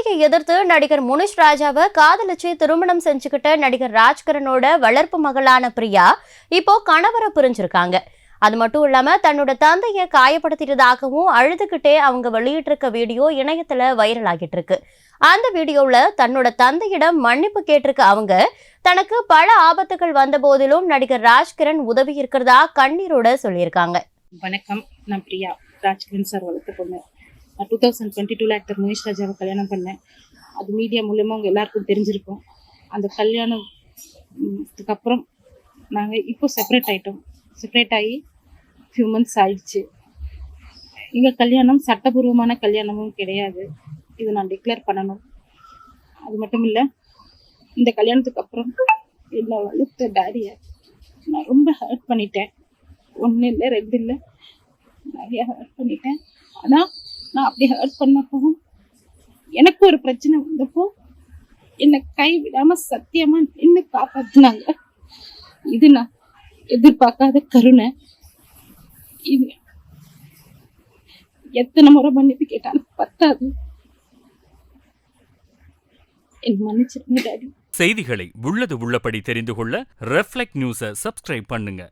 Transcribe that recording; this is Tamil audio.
தந்தையை எதிர்த்து நடிகர் முனிஷ் ராஜாவை காதலிச்சு திருமணம் செஞ்சுக்கிட்ட நடிகர் ராஜ்கரனோட வளர்ப்பு மகளான பிரியா இப்போ கணவரை பிரிஞ்சிருக்காங்க. அது மட்டும் இல்லாம தன்னோட தந்தையை காயப்படுத்திட்டதாகவும் அழுதுகிட்டே அவங்க வெளியிட்டிருக்க வீடியோ இணையத்துல வைரல் ஆகிட்டு இருக்கு அந்த வீடியோவில் தன்னோட தந்தையிடம் மன்னிப்பு கேட்டிருக்க அவங்க தனக்கு பல ஆபத்துகள் வந்த போதிலும் நடிகர் ராஜ்கிரண் உதவி இருக்கிறதா கண்ணீரோட சொல்லியிருக்காங்க. வணக்கம் நான் பிரியா. ராஜ்கிரண் சார் வளர்த்து பொண்ணு. டூ தௌசண்ட் டுவெண்ட்டி டூவில் ஆக்டர் முனிஷ் ராஜாவை கல்யாணம் பண்ணேன். அது மீடியா மூலயமா அவங்க எல்லாருக்கும் தெரிஞ்சிருக்கும். அந்த கல்யாணத்துக்கு அப்புறம் நாங்கள் இப்போ செப்பரேட் ஆகிட்டோம் செப்பரேட் ஆகி ஃபியூ மந்த்ஸ் ஆயிடுச்சு. எங்கள் கல்யாணம் சட்டபூர்வமான கல்யாணமும் கிடையாது. இது நான் டிக்ளேர் பண்ணணும். அது மட்டும் இல்லை இந்த கல்யாணத்துக்கு அப்புறம் என்னை வளர்த்த டேடியை நான் ரொம்ப ஹர்ட் பண்ணிட்டேன். ஒன்று இல்லை ரெண்டு இல்லை நிறையா ஹர்ட் பண்ணிட்டேன். ஆனால் நான் அப்படி ஹர்ட் பண்ணப்போ எனக்கு ஒரு பிரச்சனை வந்தப்போ என்னை கை விடாம சத்தியமா நின்று காப்பாத்தினாங்க. இது நான் எதிர்பார்க்காத கருணை. இது எத்தனை முறை மன்னிப்பு கேட்டாலும் பத்தாது. என் மன்னிச்சிருங்க டாடி. செய்திகளை உள்ளது உள்ளபடி தெரிந்து கொள்ள ரெஃப்ளெக்ட் நியூஸை சப்ஸ்கிரைப் பண்ணுங்க.